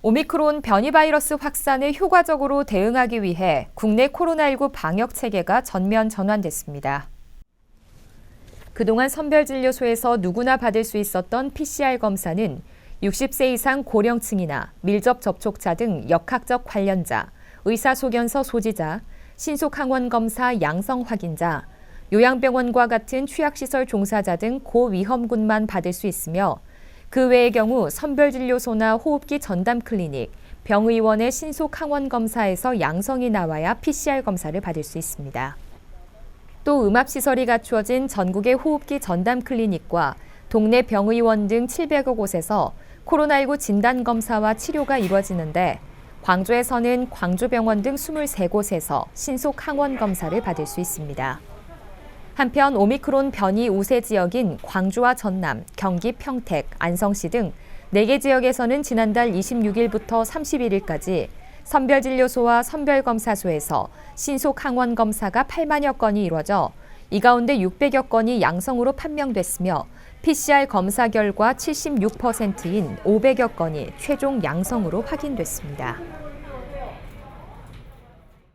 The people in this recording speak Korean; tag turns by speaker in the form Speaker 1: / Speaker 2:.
Speaker 1: 오미크론 변이 바이러스 확산에 효과적으로 대응하기 위해 국내 코로나19 방역 체계가 전면 전환됐습니다. 그동안 선별진료소에서 누구나 받을 수 있었던 PCR 검사는 60세 이상 고령층이나 밀접 접촉자 등 역학적 관련자, 의사소견서 소지자, 신속항원 검사 양성 확인자, 요양병원과 같은 취약시설 종사자 등 고위험군만 받을 수 있으며 그 외의 경우 선별진료소나 호흡기 전담 클리닉, 병의원의 신속 항원 검사에서 양성이 나와야 PCR 검사를 받을 수 있습니다. 또 음압시설이 갖추어진 전국의 호흡기 전담 클리닉과 동네 병의원 등 700여 곳에서 코로나19 진단 검사와 치료가 이루어지는데 광주에서는 광주병원 등 23곳에서 신속 항원 검사를 받을 수 있습니다. 한편 오미크론 변이 우세 지역인 광주와 전남, 경기 평택, 안성시 등 4개 지역에서는 지난달 26일부터 31일까지 선별진료소와 선별검사소에서 신속 항원 검사가 8만여 건이 이루어져 이 가운데 600여 건이 양성으로 판명됐으며 PCR 검사 결과 76%인 500여 건이 최종 양성으로 확인됐습니다.